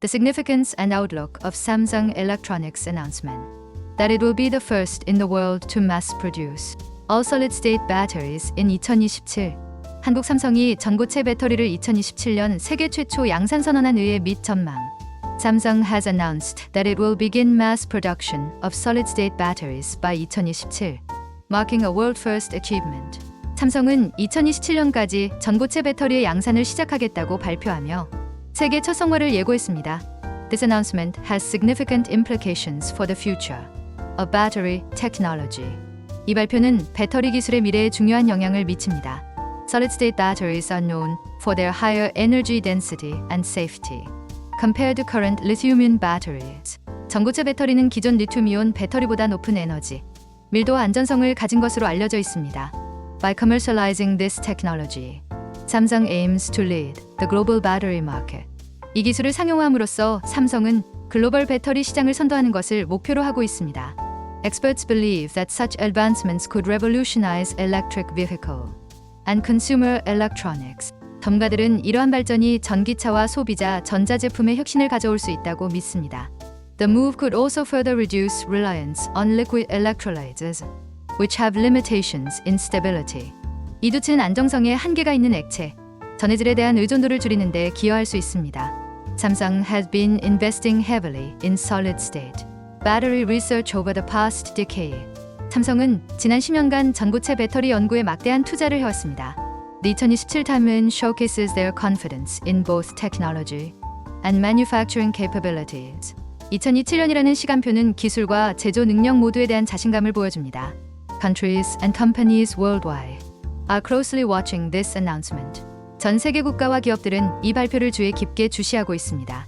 The significance and outlook of Samsung Electronics announcement that it will be the first in the world to mass produce all solid state batteries in 2027. 한국 삼성이 전고체 배터리를 2027년 세계 최초 양산 선언한 의회 및 전망. Samsung has announced that it will begin mass production of solid state batteries by 2027, marking a world first achievement. 삼성은 2027년까지 전고체 배터리의 양산을 시작하겠다고 발표하며 세계 첫 성과를 예고했습니다. This announcement has significant implications for the future of battery technology. 이 발표는 배터리 기술의 미래에 중요한 영향을 미칩니다. Solid state batteries are known for their higher energy density and safety compared to current lithium-ion batteries. 전고체 배터리는 기존 리튬이온 배터리보다 높은 에너지, 밀도와 안전성을 가진 것으로 알려져 있습니다. By commercializing this technology, Samsung aims to lead the global battery market. 이 기술을 상용화함으로써 삼성은 글로벌 배터리 시장을 선도하는 것을 목표로 하고 있습니다. Experts believe that such advancements could revolutionize electric vehicle and consumer electronics. 전문가들은 이러한 발전이 전기차와 소비자, 전자제품의 혁신을 가져올 수 있다고 믿습니다. The move could also further reduce reliance on liquid electrolytes, which have limitations in stability. 이두치는 안정성에 한계가 있는 액체, 전해질에 대한 의존도를 줄이는 데 기여할 수 있습니다. Samsung has been investing heavily in solid state battery research over the past decade. 삼성은 지난 10년간 전고체 배터리 연구에 막대한 투자를 해왔습니다. The 2027 timeline showcases their confidence in both technology and manufacturing capabilities. 2027년이라는 시간표는 기술과 제조 능력 모두에 대한 자신감을 보여줍니다. Countries and companies worldwide are closely watching this announcement. 전 세계 국가와 기업들은 이 발표를 주의 깊게 주시하고 있습니다.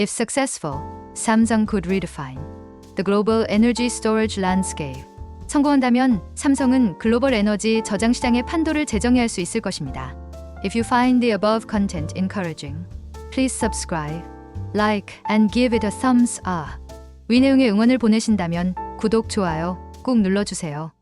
If successful, Samsung could redefine the global energy storage landscape. 성공한다면 삼성은 글로벌 에너지 저장 시장의 판도를 재정의할 수 있을 것입니다. If you find the above content encouraging, please subscribe, like, and give it a thumbs up. 위 내용의 응원을 보내신다면 구독, 좋아요 꼭 눌러주세요.